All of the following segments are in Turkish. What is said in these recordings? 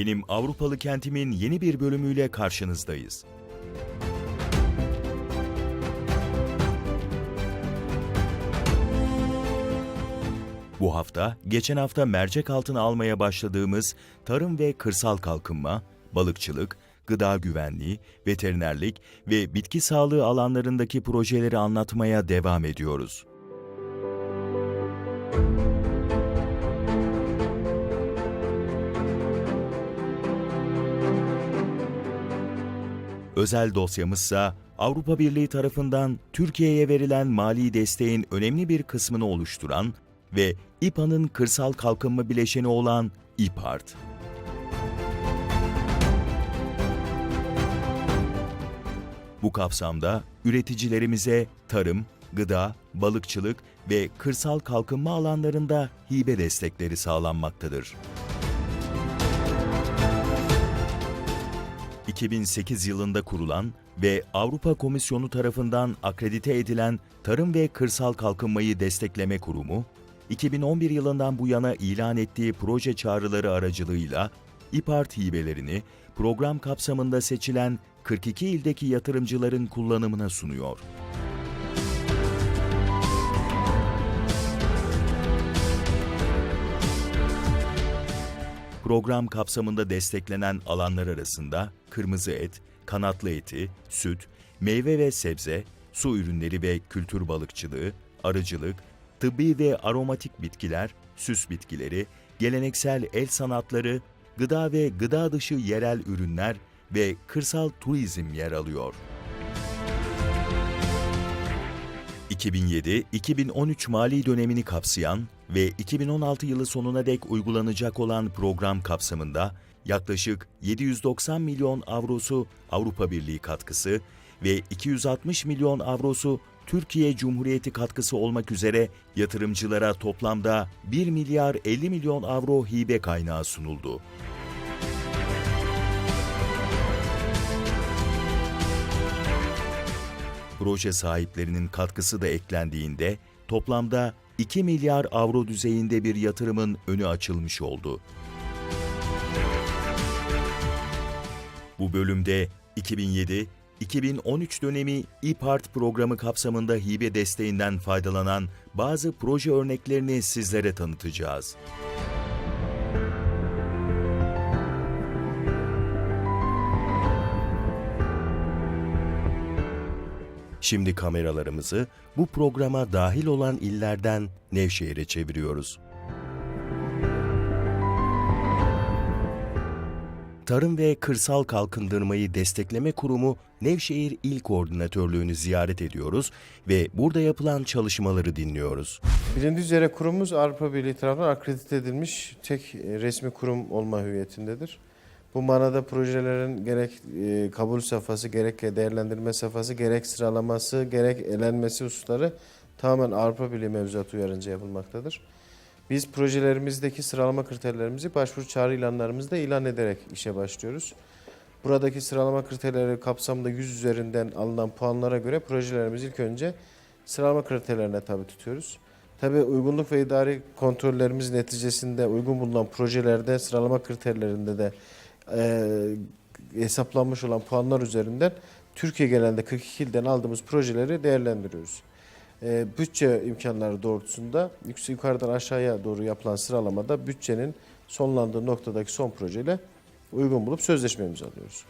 Benim Avrupalı Kentimin yeni bir bölümüyle karşınızdayız. Bu hafta, geçen hafta mercek altına almaya başladığımız tarım ve kırsal kalkınma, balıkçılık, gıda güvenliği, veterinerlik ve bitki sağlığı alanlarındaki projeleri anlatmaya devam ediyoruz. Özel dosyamızsa Avrupa Birliği tarafından Türkiye'ye verilen mali desteğin önemli bir kısmını oluşturan ve İPA'nın kırsal kalkınma bileşeni olan İPART. Bu kapsamda üreticilerimize tarım, gıda, balıkçılık ve kırsal kalkınma alanlarında hibe destekleri sağlanmaktadır. 2008 yılında kurulan ve Avrupa Komisyonu tarafından akredite edilen Tarım ve Kırsal Kalkınmayı Destekleme Kurumu, 2011 yılından bu yana ilan ettiği proje çağrıları aracılığıyla İPART hibelerini program kapsamında seçilen 42 ildeki yatırımcıların kullanımına sunuyor. Program kapsamında desteklenen alanlar arasında kırmızı et, kanatlı eti, süt, meyve ve sebze, su ürünleri ve kültür balıkçılığı, arıcılık, tıbbi ve aromatik bitkiler, süs bitkileri, geleneksel el sanatları, gıda ve gıda dışı yerel ürünler ve kırsal turizm yer alıyor. 2007-2013 mali dönemini kapsayan ve 2016 yılı sonuna dek uygulanacak olan program kapsamında yaklaşık 790 milyon avrosu Avrupa Birliği katkısı ve 260 milyon avrosu Türkiye Cumhuriyeti katkısı olmak üzere yatırımcılara toplamda 1 milyar 50 milyon avro hibe kaynağı sunuldu. Proje sahiplerinin katkısı da eklendiğinde toplamda 2 milyar avro düzeyinde bir yatırımın önü açılmış oldu. Bu bölümde 2007-2013 dönemi İPART programı kapsamında hibe desteğinden faydalanan bazı proje örneklerini sizlere tanıtacağız. Şimdi kameralarımızı bu programa dahil olan illerden Nevşehir'e çeviriyoruz. Tarım ve Kırsal Kalkındırmayı Destekleme Kurumu Nevşehir İl Koordinatörlüğünü ziyaret ediyoruz ve burada yapılan çalışmaları dinliyoruz. Bilindiği üzere kurumumuz Avrupa Birliği tarafından akredite edilmiş tek resmi kurum olma hüviyetindedir. Bu manada projelerin gerek e, kabul safhası, gerek değerlendirme safhası, gerek sıralaması, gerek elenmesi hususları tamamen Avrupa Birliği mevzuatı uyarınca yapılmaktadır. Biz projelerimizdeki sıralama kriterlerimizi başvuru çağrı ilanlarımızda ilan ederek işe başlıyoruz. Buradaki sıralama kriterleri kapsamında 100 üzerinden alınan puanlara göre projelerimizi ilk önce sıralama kriterlerine tabi tutuyoruz. Tabi uygunluk ve idari kontrollerimiz neticesinde uygun bulunan projelerde sıralama kriterlerinde de hesaplanmış olan puanlar üzerinden Türkiye genelinde 42 ilden aldığımız projeleri değerlendiriyoruz. E, bütçe imkanları doğrultusunda yukarıdan aşağıya doğru yapılan sıralamada bütçenin sonlandığı noktadaki son projeyle uygun bulup sözleşme imzalıyoruz.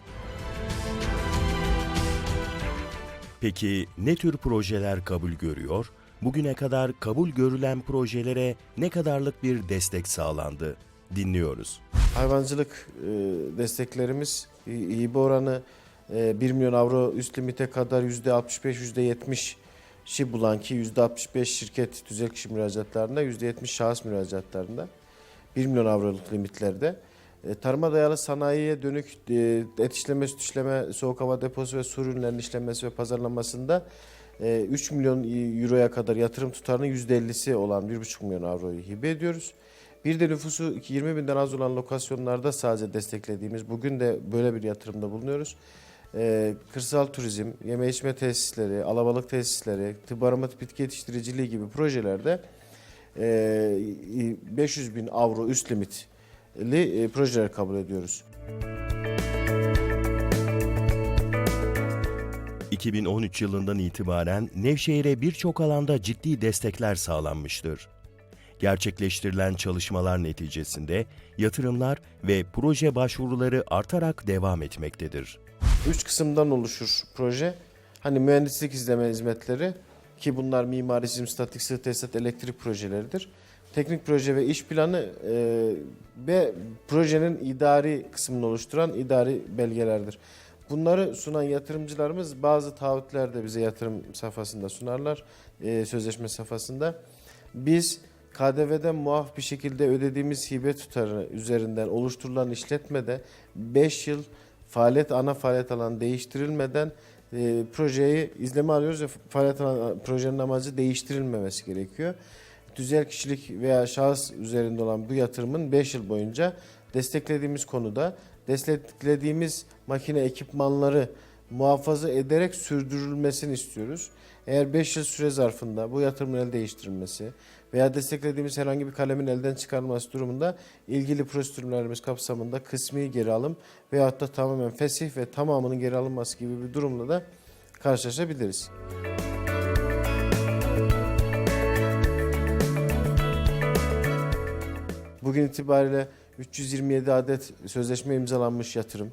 Peki ne tür projeler kabul görüyor? Bugüne kadar kabul görülen projelere ne kadarlık bir destek sağlandı? Dinliyoruz. Hayvancılık e, desteklerimiz e, hibe oranı e, 1 milyon avro üst limite kadar %65 %70'i bulan ki %65 şirket tüzel kişi müracaatlarında %70 şahıs müracaatlarında 1 milyon avroluk limitlerde. E, tarıma dayalı sanayiye dönük e, et işleme, süt işleme, soğuk hava deposu ve su ürünlerinin işlenmesi ve pazarlanmasında e, 3 milyon euroya kadar yatırım tutarının %50'si olan 1,5 milyon avroyu hibe ediyoruz. Bir de nüfusu 20 binden az olan lokasyonlarda sadece desteklediğimiz, bugün de böyle bir yatırımda bulunuyoruz. Ee, kırsal turizm, yeme içme tesisleri, alabalık tesisleri, tıbbi aromat bitki yetiştiriciliği gibi projelerde e, 500 bin avro üst limit e, projeler kabul ediyoruz. 2013 yılından itibaren Nevşehir'e birçok alanda ciddi destekler sağlanmıştır. Gerçekleştirilen çalışmalar neticesinde yatırımlar ve proje başvuruları artarak devam etmektedir. Üç kısımdan oluşur proje. Hani mühendislik izleme hizmetleri ki bunlar mimari, çizim, statik, sığ tesisat, elektrik projeleridir. Teknik proje ve iş planı e, ve projenin idari kısmını oluşturan idari belgelerdir. Bunları sunan yatırımcılarımız bazı taahhütler de bize yatırım safhasında sunarlar, e, sözleşme safhasında. Biz KDV'den muaf bir şekilde ödediğimiz hibe tutarı üzerinden oluşturulan işletmede 5 yıl faaliyet ana faaliyet alanı değiştirilmeden e, projeyi izleme alıyoruz ve faaliyet alanı, projenin amacı değiştirilmemesi gerekiyor. Tüzel kişilik veya şahıs üzerinde olan bu yatırımın 5 yıl boyunca desteklediğimiz konuda desteklediğimiz makine ekipmanları muhafaza ederek sürdürülmesini istiyoruz. Eğer 5 yıl süre zarfında bu yatırımın el değiştirilmesi veya desteklediğimiz herhangi bir kalemin elden çıkarılması durumunda ilgili prosedürlerimiz kapsamında kısmi geri alım veyahut da tamamen fesih ve tamamının geri alınması gibi bir durumla da karşılaşabiliriz. Bugün itibariyle 327 adet sözleşme imzalanmış yatırım,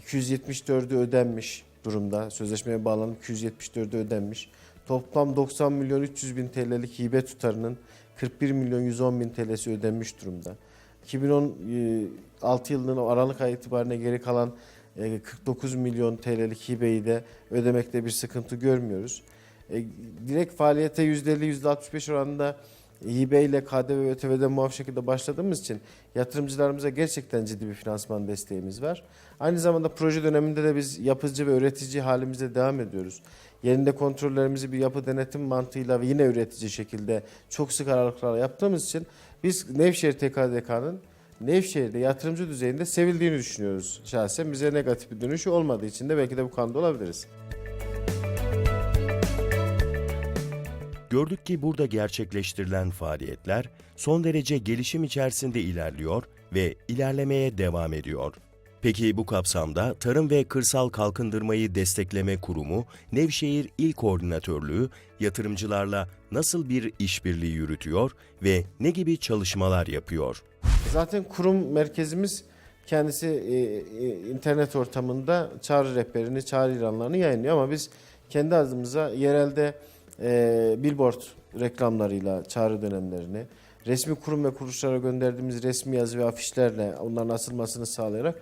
274'ü ödenmiş durumda. Sözleşmeye bağlanıp 274'ü ödenmiş. Toplam 90 milyon 300 bin TL'lik hibe tutarının 41 milyon 110 bin TL'si ödenmiş durumda. 2016 yılının o Aralık ayı itibariyle geri kalan e, 49 milyon TL'lik hibeyi de ödemekte bir sıkıntı görmüyoruz. E, Direkt faaliyete %50 %65 oranında hibe ile KDV ve ÖTV'den muaf şekilde başladığımız için yatırımcılarımıza gerçekten ciddi bir finansman desteğimiz var. Aynı zamanda proje döneminde de biz yapıcı ve üretici halimizde devam ediyoruz. Yerinde kontrollerimizi bir yapı denetim mantığıyla ve yine üretici şekilde çok sık aralıklarla yaptığımız için biz Nevşehir TKDK'nın Nevşehir'de yatırımcı düzeyinde sevildiğini düşünüyoruz şahsen. Bize negatif bir dönüşü olmadığı için de belki de bu kanıda olabiliriz. Gördük ki burada gerçekleştirilen faaliyetler son derece gelişim içerisinde ilerliyor ve ilerlemeye devam ediyor. Peki bu kapsamda Tarım ve Kırsal Kalkındırmayı Destekleme Kurumu Nevşehir İl Koordinatörlüğü yatırımcılarla nasıl bir işbirliği yürütüyor ve ne gibi çalışmalar yapıyor? Zaten kurum merkezimiz kendisi e, e, internet ortamında çağrı rehberini, çağrı ilanlarını yayınlıyor ama biz kendi adımıza yerelde e, billboard reklamlarıyla çağrı dönemlerini, resmi kurum ve kuruluşlara gönderdiğimiz resmi yazı ve afişlerle onların asılmasını sağlayarak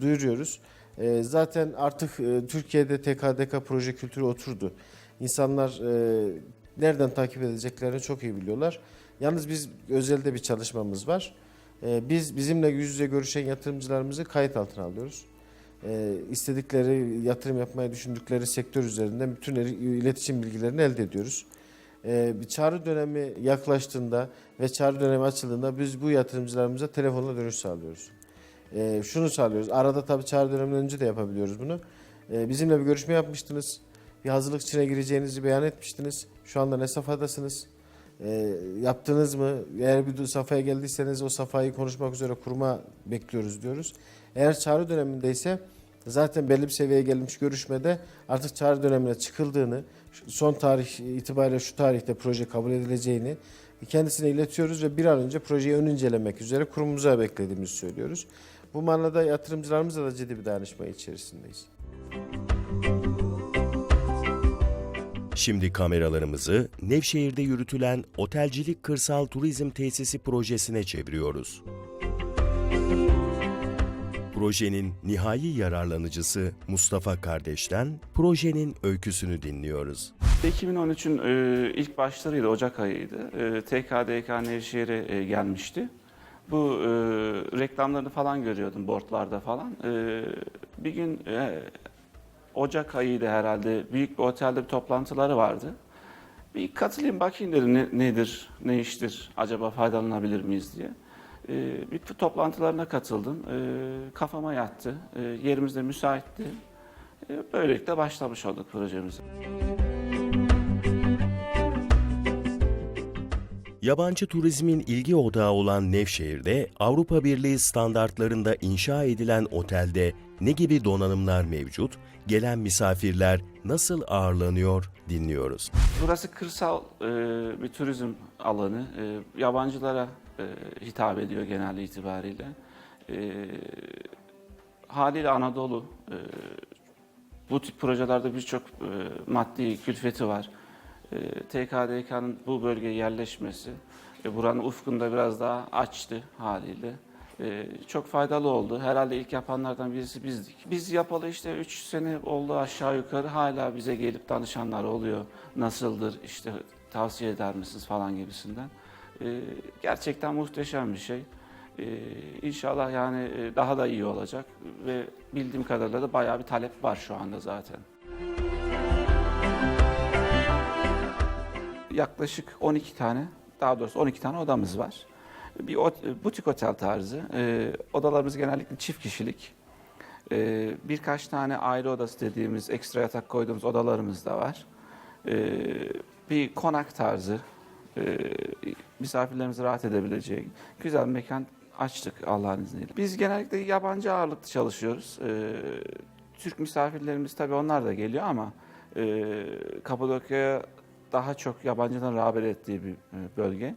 duyuruyoruz. E, zaten artık e, Türkiye'de TKDK proje kültürü oturdu. İnsanlar e, nereden takip edeceklerini çok iyi biliyorlar. Yalnız biz özelde bir çalışmamız var. Ee, Biz bizimle yüz yüze görüşen yatırımcılarımızı kayıt altına alıyoruz. Ee, istedikleri yatırım yapmayı düşündükleri sektör üzerinden bütün iletişim bilgilerini elde ediyoruz. Ee, bir çağrı dönemi yaklaştığında ve çağrı dönemi açıldığında biz bu yatırımcılarımıza telefonla dönüş sağlıyoruz. Ee, şunu sağlıyoruz. Arada tabii çağrı döneminden önce de yapabiliyoruz bunu. Ee, bizimle bir görüşme yapmıştınız. Bir hazırlık içine gireceğinizi beyan etmiştiniz. Şu anda ne safhadasınız? E, yaptınız mı? Eğer bir safhaya geldiyseniz o safhayı konuşmak üzere kuruma bekliyoruz diyoruz. Eğer çağrı dönemindeyse zaten belli bir seviyeye gelmiş görüşmede artık çağrı dönemine çıkıldığını, son tarih itibariyle şu tarihte proje kabul edileceğini kendisine iletiyoruz ve bir an önce projeyi ön incelemek üzere kurumumuza beklediğimizi söylüyoruz. Bu manada yatırımcılarımızla da ciddi bir dayanışma içerisindeyiz. Şimdi kameralarımızı Nevşehir'de yürütülen Otelcilik Kırsal Turizm Tesisi projesine çeviriyoruz. Projenin nihai yararlanıcısı Mustafa Kardeş'ten projenin öyküsünü dinliyoruz. 2013'ün e, ilk başlarıydı, Ocak ayıydı. E, TKDK Nevşehir'e e, gelmişti. Bu e, reklamlarını falan görüyordum boardlarda falan. E, bir gün e, Ocak ayıydı herhalde. Büyük bir otelde bir toplantıları vardı. Bir katılayım bakayım dedim ne, nedir, ne iştir, acaba faydalanabilir miyiz diye. E, bir toplantılarına katıldım. E, kafama yattı. E, yerimiz müsaitti. E, böylelikle başlamış olduk projemize. Yabancı turizmin ilgi odağı olan Nevşehir'de Avrupa Birliği standartlarında inşa edilen otelde ne gibi donanımlar mevcut? Gelen misafirler nasıl ağırlanıyor dinliyoruz. Burası kırsal e, bir turizm alanı. E, yabancılara e, hitap ediyor genel itibariyle. E, haliyle Anadolu. E, bu tip projelerde birçok e, maddi külfeti var. E, TKDK'nın bu bölgeye yerleşmesi e, buranın ufkunda biraz daha açtı haliyle. E, çok faydalı oldu. Herhalde ilk yapanlardan birisi bizdik. Biz yapalı işte 3 sene oldu aşağı yukarı. Hala bize gelip danışanlar oluyor. Nasıldır işte tavsiye eder misiniz falan gibisinden. E, gerçekten muhteşem bir şey. İnşallah yani e, daha da iyi olacak ve bildiğim kadarıyla da bayağı bir talep var şu anda zaten. Yaklaşık 12 tane, daha doğrusu 12 tane odamız var. Bir butik otel tarzı. E, odalarımız genellikle çift kişilik. E, birkaç tane aile odası dediğimiz ekstra yatak koyduğumuz odalarımız da var. E, bir konak tarzı, e, misafirlerimiz rahat edebileceği güzel bir mekan açtık Allah'ın izniyle. Biz genellikle yabancı ağırlıklı çalışıyoruz. E, Türk misafirlerimiz tabii onlar da geliyor ama e, Kapadokya'ya daha çok yabancıların rağbet ettiği bir e, bölge.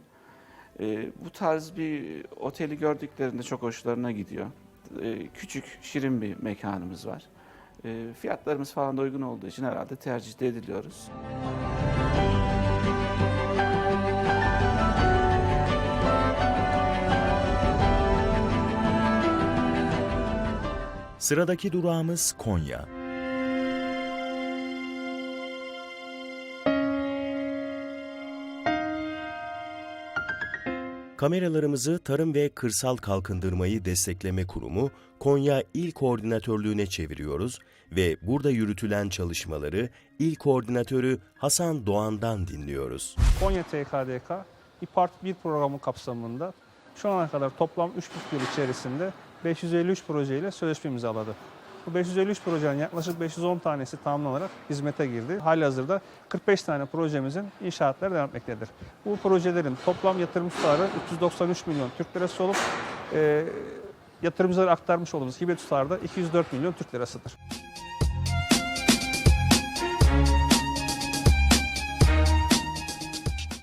E, bu tarz bir oteli gördüklerinde çok hoşlarına gidiyor. E, küçük, şirin bir mekanımız var. E, fiyatlarımız falan da uygun olduğu için herhalde tercih ediliyoruz. Sıradaki durağımız Konya. Kameralarımızı Tarım ve Kırsal Kalkındırmayı Destekleme Kurumu Konya İl Koordinatörlüğü'ne çeviriyoruz ve burada yürütülen çalışmaları İl Koordinatörü Hasan Doğan'dan dinliyoruz. Konya TKDK İPART 1 programı kapsamında şu ana kadar toplam 3,5 yıl içerisinde 553 projeyle sözleşme imzaladı. Bu 553 projenin yaklaşık 510 tanesi tamamlanarak hizmete girdi. Halihazırda 45 tane projemizin inşaatları devam etmektedir. Bu projelerin toplam yatırım tutarı 393 milyon Türk lirası olup e, yatırımcılara aktarmış olduğumuz hibe tutarı da 204 milyon Türk lirasıdır.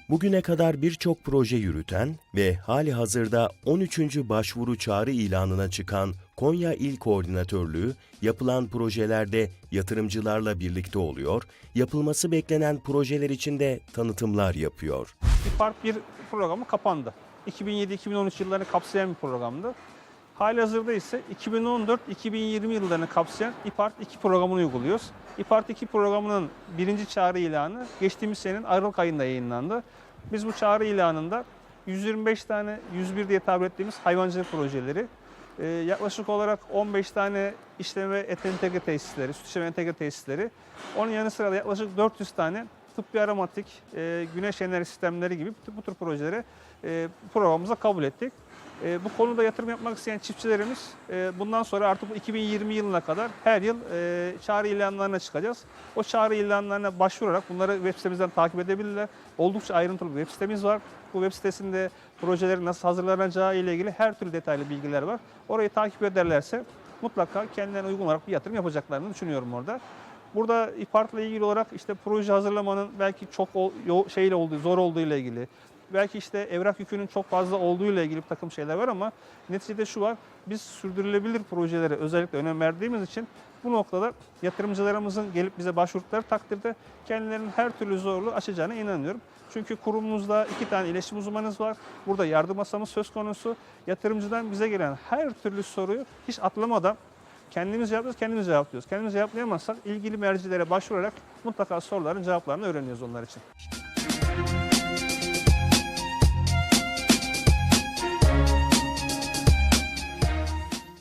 Bugüne kadar birçok proje yürüten ve hali hazırda 13. başvuru çağrı ilanına çıkan Konya İl Koordinatörlüğü yapılan projelerde yatırımcılarla birlikte oluyor, yapılması beklenen projeler için de tanıtımlar yapıyor. İPART 1 programı kapandı. 2007-2013 yıllarını kapsayan bir programdı. Halihazırda ise 2014-2020 yıllarını kapsayan İPART 2 programını uyguluyoruz. İPART 2 programının birinci çağrı ilanı geçtiğimiz senenin Aralık ayında yayınlandı. Biz bu çağrı ilanında 125 tane 101 diye tabir ettiğimiz hayvancılık projeleri, e, yaklaşık olarak 15 tane işleme et entegre tesisleri, süt işleme entegre tesisleri, onun yanı sıra da yaklaşık 400 tane tıbbi aromatik, e, güneş enerji sistemleri gibi bu tür projeleri e, programımıza kabul ettik. E, bu konuda yatırım yapmak isteyen çiftçilerimiz e, bundan sonra artık bu 2020 yılına kadar her yıl e, çağrı ilanlarına çıkacağız. O çağrı ilanlarına başvurarak bunları web sitemizden takip edebilirler. Oldukça ayrıntılı bir web sitemiz var. Bu web sitesinde projelerin nasıl hazırlanacağı ile ilgili her türlü detaylı bilgiler var. Orayı takip ederlerse mutlaka kendilerine uygun olarak bir yatırım yapacaklarını düşünüyorum orada. Burada İPART'la ilgili olarak işte proje hazırlamanın belki çok şeyle olduğu, zor olduğu ile ilgili, belki işte evrak yükünün çok fazla olduğu ile ilgili bir takım şeyler var ama neticede şu var, biz sürdürülebilir projelere özellikle önem verdiğimiz için bu noktada yatırımcılarımızın gelip bize başvurdukları takdirde kendilerinin her türlü zorluğu aşacağına inanıyorum. Çünkü kurumumuzda iki tane iletişim uzmanımız var. Burada yardım masamız söz konusu. Yatırımcıdan bize gelen her türlü soruyu hiç atlamadan kendimiz cevaplıyoruz, kendimiz cevaplıyoruz. Kendimiz cevaplayamazsak ilgili mercilere başvurarak mutlaka soruların cevaplarını öğreniyoruz onlar için.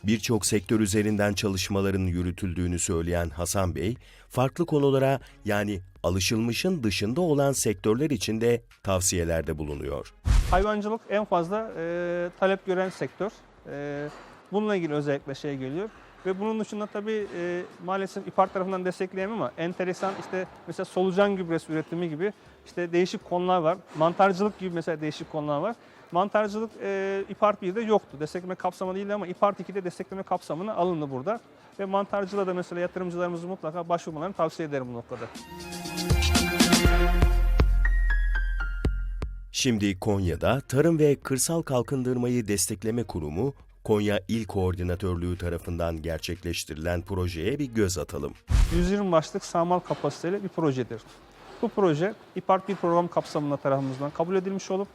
Birçok sektör üzerinden çalışmaların yürütüldüğünü söyleyen Hasan Bey, farklı konulara yani alışılmışın dışında olan sektörler için de tavsiyelerde bulunuyor. Hayvancılık en fazla e, talep gören sektör. E, bununla ilgili özellikle şey geliyor. Ve bunun dışında tabii e, maalesef İPART tarafından destekleyemem ama enteresan işte mesela solucan gübresi üretimi gibi işte değişik konular var. Mantarcılık gibi mesela değişik konular var. Mantarcılık e, İPART 1'de yoktu. Destekleme kapsamı değildi ama İPART 2'de destekleme kapsamına alındı burada. Ve mantarcılığa da mesela yatırımcılarımızı mutlaka başvurmalarını tavsiye ederim bu noktada. Şimdi Konya'da Tarım ve Kırsal Kalkındırmayı Destekleme Kurumu, Konya İl Koordinatörlüğü tarafından gerçekleştirilen projeye bir göz atalım. 120 başlık sağmal kapasiteli bir projedir. Bu proje İPART 1 program kapsamında tarafımızdan kabul edilmiş olup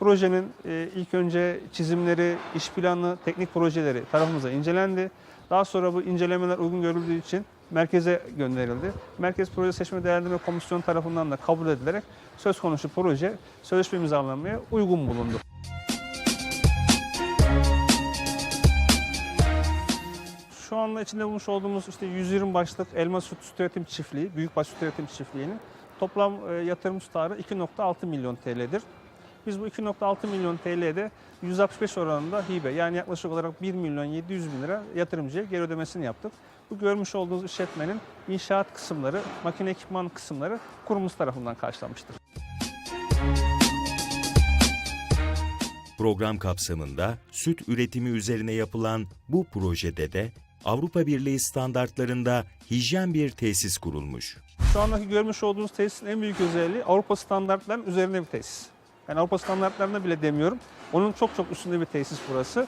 projenin e, ilk önce çizimleri, iş planı, teknik projeleri tarafımıza incelendi. Daha sonra bu incelemeler uygun görüldüğü için merkeze gönderildi. Merkez Proje Seçme Değerlendirme Komisyonu tarafından da kabul edilerek söz konusu proje sözleşme imzalanmaya uygun bulundu. Şu anda içinde bulmuş olduğumuz işte 120 başlık elma süt, süt üretim çiftliği, büyükbaş süt üretim çiftliğinin toplam e, yatırım tutarı 2.6 milyon TL'dir. Biz bu 2.6 milyon TL'de 165 oranında hibe yani yaklaşık olarak 1 milyon 700 bin lira yatırımcıya geri ödemesini yaptık. Bu görmüş olduğunuz işletmenin inşaat kısımları, makine ekipman kısımları kurumumuz tarafından karşılanmıştır. Program kapsamında süt üretimi üzerine yapılan bu projede de Avrupa Birliği standartlarında hijyen bir tesis kurulmuş. Şu andaki görmüş olduğunuz tesisin en büyük özelliği Avrupa standartlarının üzerinde bir tesis. Yani Avrupa standartlarında bile demiyorum. Onun çok çok üstünde bir tesis burası.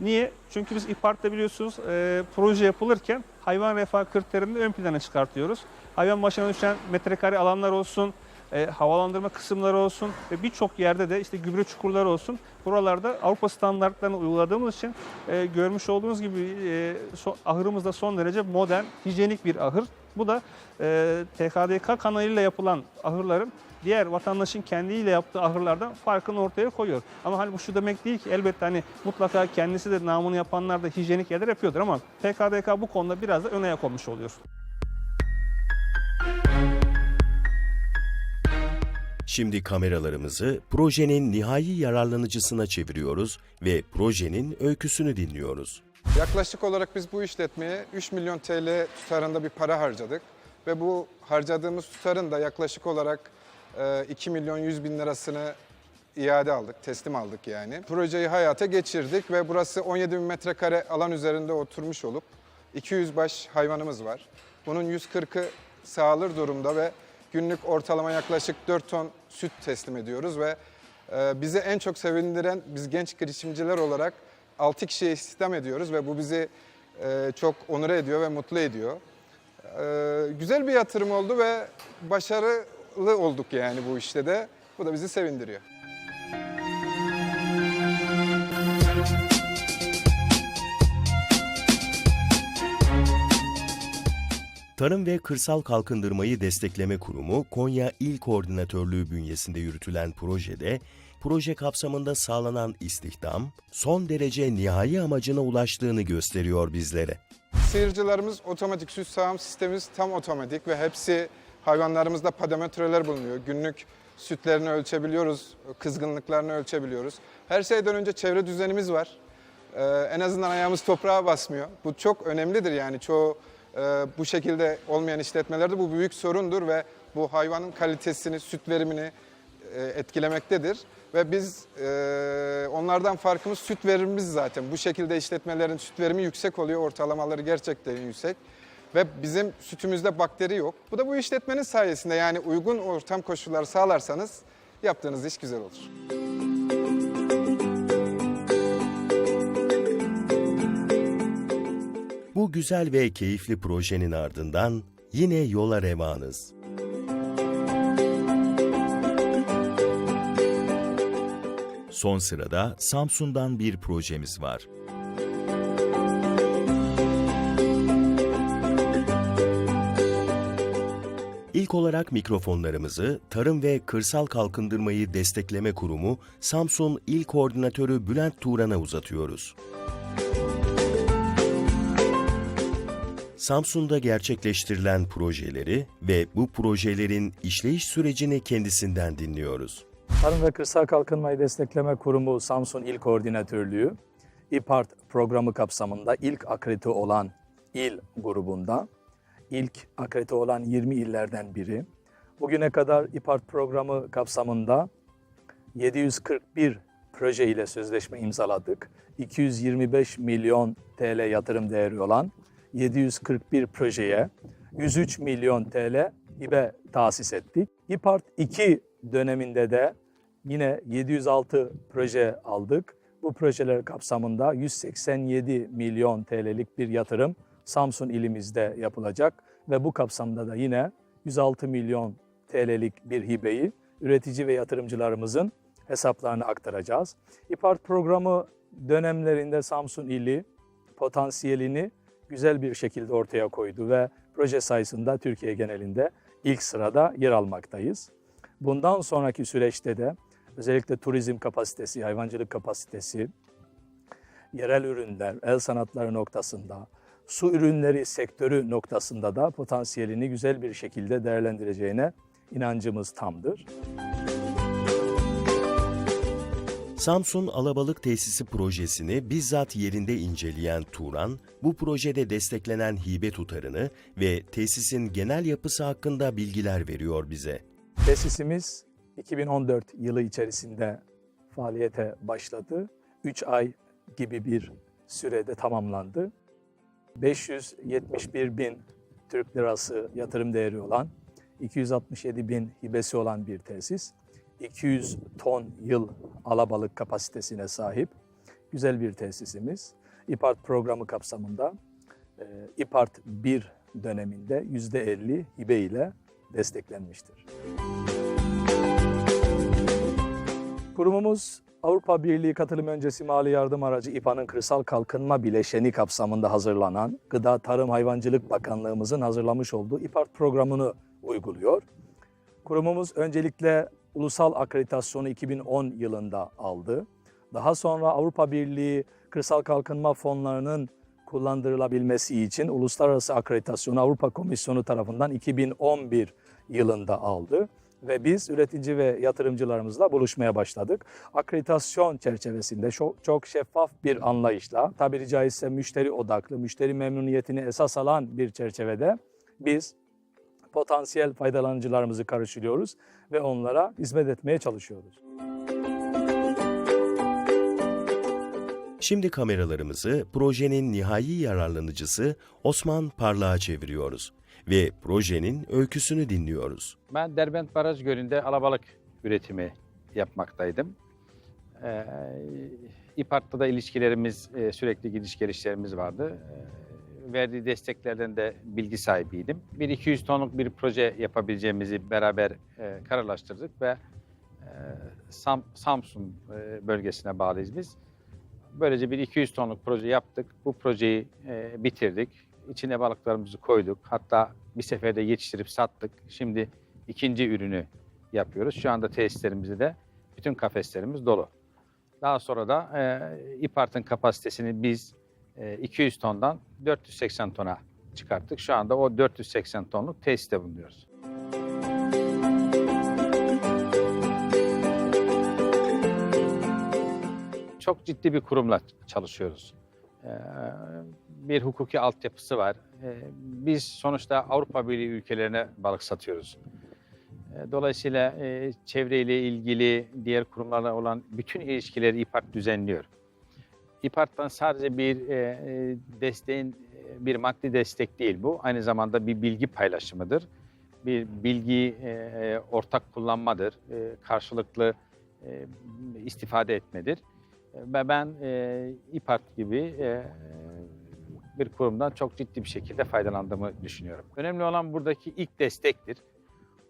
Niye? Çünkü biz İPART'ta biliyorsunuz e, proje yapılırken hayvan refah kriterini ön plana çıkartıyoruz. Hayvan başına düşen metrekare alanlar olsun, e, havalandırma kısımları olsun ve birçok yerde de işte gübre çukurları olsun. Buralarda Avrupa standartlarını uyguladığımız için e, görmüş olduğunuz gibi e, so, ahırımız da son derece modern, hijyenik bir ahır. Bu da e, TKDK kanalıyla yapılan ahırların diğer vatandaşın kendiyle yaptığı ahırlardan farkını ortaya koyuyor. Ama hani bu şu demek değil ki elbette hani mutlaka kendisi de namını yapanlar da hijyenik yerler yapıyordur ama TKDK bu konuda biraz da ön ayak olmuş oluyor. Şimdi kameralarımızı projenin nihai yararlanıcısına çeviriyoruz ve projenin öyküsünü dinliyoruz. Yaklaşık olarak biz bu işletmeye 3 milyon TL tutarında bir para harcadık. Ve bu harcadığımız tutarın da yaklaşık olarak e, 2 milyon 100 bin lirasını iade aldık, teslim aldık yani. Projeyi hayata geçirdik ve burası 17 bin metrekare alan üzerinde oturmuş olup 200 baş hayvanımız var. Bunun 140'ı sağılır durumda ve günlük ortalama yaklaşık 4 ton süt teslim ediyoruz ve e, bizi en çok sevindiren biz genç girişimciler olarak 6 kişiye istihdam ediyoruz ve bu bizi e, çok onur ediyor ve mutlu ediyor. E, güzel bir yatırım oldu ve başarılı olduk yani bu işte de. Bu da bizi sevindiriyor. Tarım ve Kırsal Kalkındırmayı Destekleme Kurumu Konya İl Koordinatörlüğü bünyesinde yürütülen projede proje kapsamında sağlanan istihdam son derece nihai amacına ulaştığını gösteriyor bizlere. Sıyırcılarımız otomatik süt sağım sistemimiz tam otomatik ve hepsi hayvanlarımızda padometreler bulunuyor. Günlük sütlerini ölçebiliyoruz, kızgınlıklarını ölçebiliyoruz. Her şeyden önce çevre düzenimiz var. Ee, en azından ayağımız toprağa basmıyor. Bu çok önemlidir yani çoğu bu şekilde olmayan işletmelerde bu büyük sorundur ve bu hayvanın kalitesini, süt verimini e, etkilemektedir. Ve biz e, onlardan farkımız süt verimimiz zaten. Bu şekilde işletmelerin süt verimi yüksek oluyor, ortalamaları gerçekten yüksek. Ve bizim sütümüzde bakteri yok. Bu da bu işletmenin sayesinde yani uygun ortam koşulları sağlarsanız yaptığınız iş güzel olur. Bu güzel ve keyifli projenin ardından yine yola revanız. Son sırada Samsun'dan bir projemiz var. İlk olarak mikrofonlarımızı Tarım ve Kırsal Kalkındırmayı Destekleme Kurumu Samsun İl Koordinatörü Bülent Turan'a uzatıyoruz. Samsun'da gerçekleştirilen projeleri ve bu projelerin işleyiş sürecini kendisinden dinliyoruz. Tarım ve Kırsal Kalkınmayı Destekleme Kurumu Samsun İl Koordinatörlüğü İPART programı kapsamında ilk akredite olan il grubunda, ilk akredite olan 20 illerden biri. Bugüne kadar İPART programı kapsamında 741 proje ile sözleşme imzaladık. 225 milyon TL yatırım değeri olan 741 projeye 103 milyon TL hibe tahsis ettik. İPART 2 döneminde de yine 706 proje aldık. Bu projeler kapsamında 187 milyon TL'lik bir yatırım Samsun ilimizde yapılacak ve bu kapsamda da yine 106 milyon TL'lik bir hibeyi üretici ve yatırımcılarımızın hesaplarına aktaracağız. İPART programı dönemlerinde Samsun ili potansiyelini güzel bir şekilde ortaya koydu ve proje sayısında Türkiye genelinde ilk sırada yer almaktayız. Bundan sonraki süreçte de özellikle turizm kapasitesi, hayvancılık kapasitesi, yerel ürünler, el sanatları noktasında, su ürünleri sektörü noktasında da potansiyelini güzel bir şekilde değerlendireceğine inancımız tamdır. Samsun Alabalık Tesisi projesini bizzat yerinde inceleyen Turan, bu projede desteklenen hibe tutarını ve tesisin genel yapısı hakkında bilgiler veriyor bize. Tesisimiz 2014 yılı içerisinde faaliyete başladı. 3 ay gibi bir sürede tamamlandı. 571 bin Türk lirası yatırım değeri olan, 267 bin hibesi olan bir tesis. 200 ton yıl alabalık kapasitesine sahip güzel bir tesisimiz. İPART programı kapsamında e, İPART 1 döneminde %50 hibe ile desteklenmiştir. Kurumumuz Avrupa Birliği katılım öncesi mali yardım aracı İPA'nın kırsal kalkınma bileşeni kapsamında hazırlanan Gıda Tarım Hayvancılık Bakanlığımızın hazırlamış olduğu İPART programını uyguluyor. Kurumumuz öncelikle ulusal akreditasyonu 2010 yılında aldı. Daha sonra Avrupa Birliği kırsal kalkınma fonlarının kullandırılabilmesi için uluslararası akreditasyonu Avrupa Komisyonu tarafından 2011 yılında aldı ve biz üretici ve yatırımcılarımızla buluşmaya başladık. Akreditasyon çerçevesinde çok, çok şeffaf bir anlayışla, tabiri caizse müşteri odaklı, müşteri memnuniyetini esas alan bir çerçevede biz potansiyel faydalanıcılarımızı karşılıyoruz ve onlara hizmet etmeye çalışıyoruz. Şimdi kameralarımızı projenin nihai yararlanıcısı Osman Parlak'a çeviriyoruz ve projenin öyküsünü dinliyoruz. Ben Derbent Baraj Gölü'nde alabalık üretimi yapmaktaydım. Ee, İPART'ta da ilişkilerimiz, e, sürekli gidiş gelişlerimiz vardı. Ee, verdiği desteklerden de bilgi sahibiydim. Bir 200 tonluk bir proje yapabileceğimizi beraber e, kararlaştırdık ve e, Sam, Samsun e, bölgesine bağlıyız biz. Böylece bir 200 tonluk proje yaptık. Bu projeyi e, bitirdik. İçine balıklarımızı koyduk. Hatta bir seferde yetiştirip sattık. Şimdi ikinci ürünü yapıyoruz. Şu anda tesislerimizde de bütün kafeslerimiz dolu. Daha sonra da e, İPART'ın kapasitesini biz 200 tondan 480 tona çıkarttık. Şu anda o 480 tonluk tesiste bulunuyoruz. Çok ciddi bir kurumla çalışıyoruz. Ee, bir hukuki altyapısı var. Ee, Biz sonuçta Avrupa Birliği ülkelerine balık satıyoruz. Dolayısıyla e, çevreyle ilgili diğer kurumlarla olan bütün ilişkileri İPART düzenliyor. İPART'tan sadece bir e, e, desteğin e, bir maddi destek değil bu. Aynı zamanda bir bilgi paylaşımıdır. Bir bilgi e, e, ortak kullanmadır. E, Karşılıklı e, istifade etmedir. Ve ben e, İPART gibi e, bir kurumdan çok ciddi bir şekilde faydalandığımı düşünüyorum. Önemli olan buradaki ilk destektir.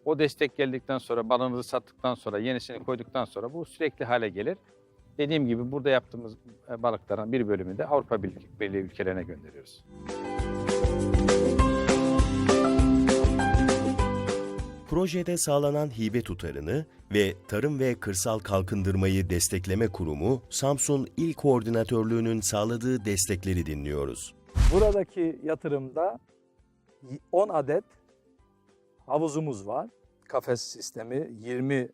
O destek geldikten sonra, balığınızı sattıktan sonra, yenisini koyduktan sonra bu sürekli hale gelir. Dediğim gibi burada yaptığımız e, balıkların bir bölümünü de Avrupa Birliği Birliği ülkelerine gönderiyoruz. Projede sağlanan hibe tutarını ve Tarım ve Kırsal Kalkındırmayı Destekleme Kurumu Samsun İl Koordinatörlüğü'nün sağladığı destekleri dinliyoruz. Buradaki yatırımda 10 adet havuzumuz var. Kafes sistemi 20 e,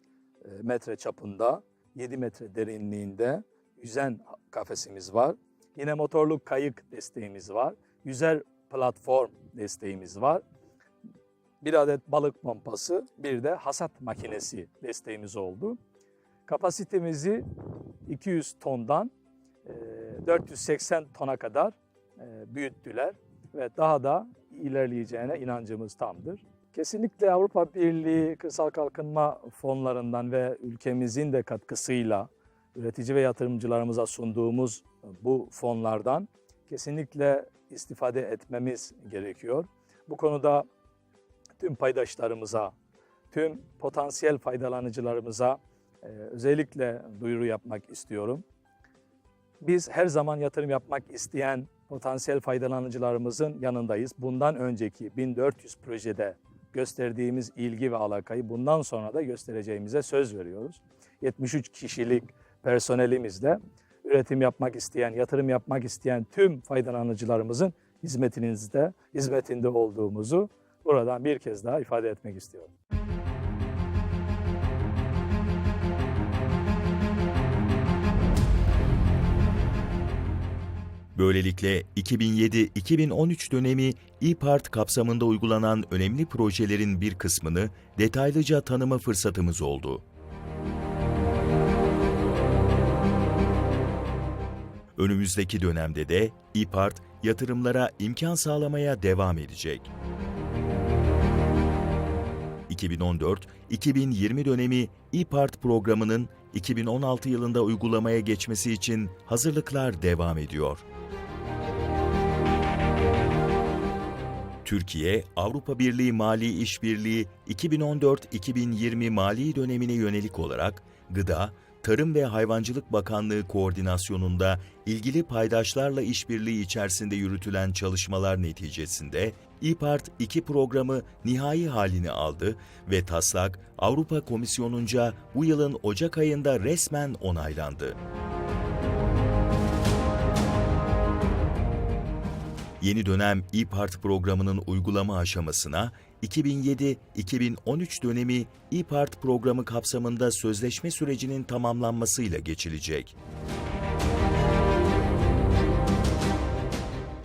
metre çapında, 7 metre derinliğinde yüzen kafesimiz var. Yine motorlu kayık desteğimiz var. Yüzer platform desteğimiz var. Bir adet balık pompası, bir de hasat makinesi desteğimiz oldu. Kapasitemizi 200 tondan e, 480 tona kadar e, büyüttüler ve daha da ilerleyeceğine inancımız tamdır. Kesinlikle Avrupa Birliği kırsal kalkınma fonlarından ve ülkemizin de katkısıyla üretici ve yatırımcılarımıza sunduğumuz bu fonlardan kesinlikle istifade etmemiz gerekiyor. Bu konuda tüm paydaşlarımıza, tüm potansiyel faydalanıcılarımıza e, özellikle duyuru yapmak istiyorum. Biz her zaman yatırım yapmak isteyen potansiyel faydalanıcılarımızın yanındayız. Bundan önceki 1400 projede gösterdiğimiz ilgi ve alakayı bundan sonra da göstereceğimize söz veriyoruz. 73 kişilik personelimizle üretim yapmak isteyen, yatırım yapmak isteyen tüm faydalanıcılarımızın hizmetinizde, hizmetinde olduğumuzu buradan bir kez daha ifade etmek istiyorum. Böylelikle 2007-2013 dönemi İPART kapsamında uygulanan önemli projelerin bir kısmını detaylıca tanıma fırsatımız oldu. Önümüzdeki dönemde de İPART yatırımlara imkan sağlamaya devam edecek. 2014-2020 dönemi İPART programının 2016 yılında uygulamaya geçmesi için hazırlıklar devam ediyor. Türkiye, Avrupa Birliği Mali İşbirliği 2014-2020 mali dönemine yönelik olarak Gıda, Tarım ve Hayvancılık Bakanlığı koordinasyonunda ilgili paydaşlarla işbirliği içerisinde yürütülen çalışmalar neticesinde İPART 2 programı nihai halini aldı ve taslak Avrupa Komisyonu'nca bu yılın Ocak ayında resmen onaylandı. Yeni dönem İPART programının uygulama aşamasına 2007-2013 dönemi İPART programı kapsamında sözleşme sürecinin tamamlanmasıyla geçilecek.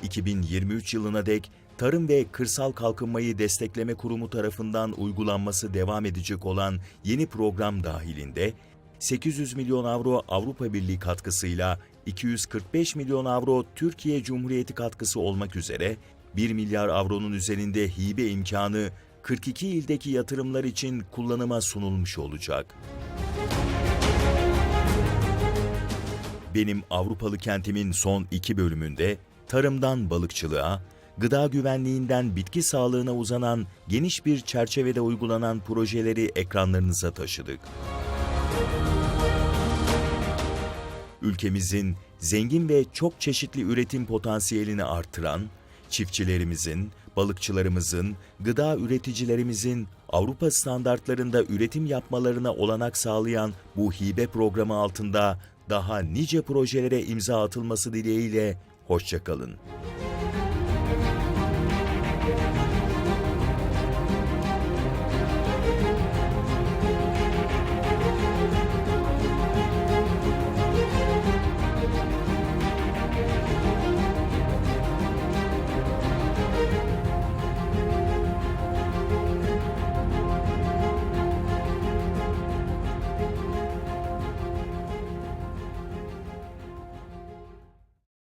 2023 yılına dek Tarım ve Kırsal Kalkınmayı Destekleme Kurumu tarafından uygulanması devam edecek olan yeni program dahilinde 800 milyon avro Avrupa Birliği katkısıyla 245 milyon avro Türkiye Cumhuriyeti katkısı olmak üzere 1 milyar avronun üzerinde hibe imkanı 42 ildeki yatırımlar için kullanıma sunulmuş olacak. Benim Avrupalı kentimin son iki bölümünde tarımdan balıkçılığa, gıda güvenliğinden bitki sağlığına uzanan geniş bir çerçevede uygulanan projeleri ekranlarınıza taşıdık. ülkemizin zengin ve çok çeşitli üretim potansiyelini artıran, çiftçilerimizin, balıkçılarımızın, gıda üreticilerimizin Avrupa standartlarında üretim yapmalarına olanak sağlayan bu hibe programı altında daha nice projelere imza atılması dileğiyle hoşçakalın.